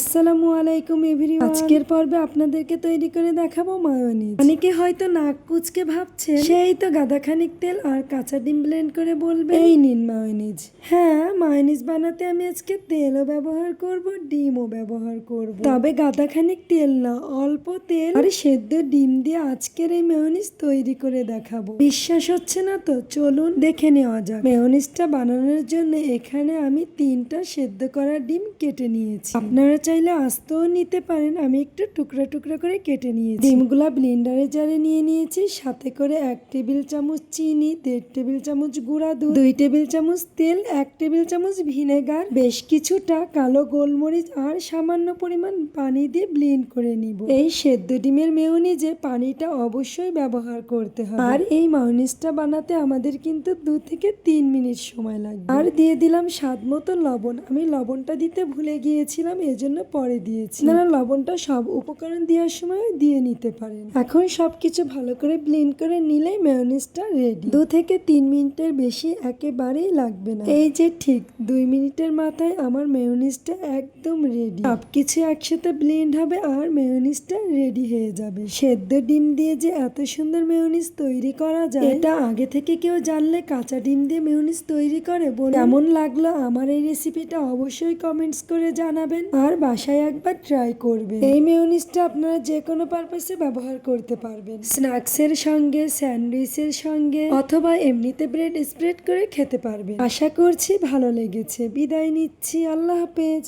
আসসালামু আলাইকুম এভরিওয়ান আজকের পর্বে আপনাদেরকে তৈরি করে দেখাবো মায়োনিজ অনেকে হয়তো নাক কুচকে ভাবছে সেই তো গাদা খানিক তেল আর কাঁচা ডিম ব্লেন্ড করে বলবে এই নিন মায়োনিজ হ্যাঁ মায়োনিজ বানাতে আমি আজকে তেলও ব্যবহার করব, ডিমও ব্যবহার করব। তবে গাদা খানিক তেল না, অল্প তেল আর সেদ্ধ ডিম দিয়ে আজকের এই মেয়নিজ তৈরি করে দেখাবো। বিশ্বাস হচ্ছে না তো? চলুন দেখে নেওয়া যাক। মেয়নিজটা বানানোর জন্য এখানে আমি তিনটা সেদ্ধ করা ডিম কেটে নিয়েছি। আপনারা চাইলে আস্তেও নিতে পারেন। আমি একটু টুকরা টুকরা করে কেটে নিয়েছি। ডিমগুলা ব্লেন্ডারে জারে নিয়ে নিয়েছি। সাথে করে এক টেবিল চামচ চিনি, দেড় টেবিল চামচ গুঁড়া দুধ, দুই টেবিল চামচ তেল, এক টেবিল চামচ ভিনেগার, বেশ কিছুটা কালো গোলমরিচ আর সামান্য পরিমাণ পানি দিয়ে ব্লেন্ড করে নিব। এই সেদ্ধ ডিমের মেয়নিজে পানিটা অবশ্যই ব্যবহার করতে হবে। আর এই মায়োনিজটা বানাতে আমাদের কিন্তু দু থেকে তিন মিনিট সময় লাগবে। আর দিয়ে দিলাম স্বাদ মতো লবণ। আমি লবণটা দিতে ভুলে গিয়েছিলাম, এজন্য পরে দিয়েছি। আপনারা লবণটা সব উপকরণ দেওয়ার সময় দিয়ে নিতে পারেন। এখন সবকিছু ভালো করে ব্লেন্ড করে নিলেই মেয়নিজটা রেডি দু থেকে তিন মিনিটের বেশি একেবারেই লাগবে না। এই যে ঠিক দুই মিনিটের মাথায় আমার মেয়নিজটা একদম রেডি সবকিছু একসাথে ব্লেন্ড হবে আর মেয়নিজটা রেডি হয়ে যাবে। সেদ্ধ ডিম দিয়ে যে এত সুন্দর মেয়নিজ তৈরি করা যায়, এটা আগে থেকে কেউ জানলে কাঁচা ডিম দিয়ে মেয়নিজ তৈরি করে কেমন লাগল আমার এই রেসিপিটা অবশ্যই কমেন্টস করে জানাবেন। আর বাসায় একবার ট্রাই করবেন। এই মেয়নিজটা আপনারা যে কোনো পারপাসে ব্যবহার করতে পারবেন। স্ন্যাক্সের সঙ্গে স্যান্ডউইচের সঙ্গে, অথবা এমনিতে ব্রেড স্প্রেড করে খেতে পারবেন। আশা করছি ভালো লেগেছে। বিদায় নিচ্ছি। আল্লাহ হাফেজ।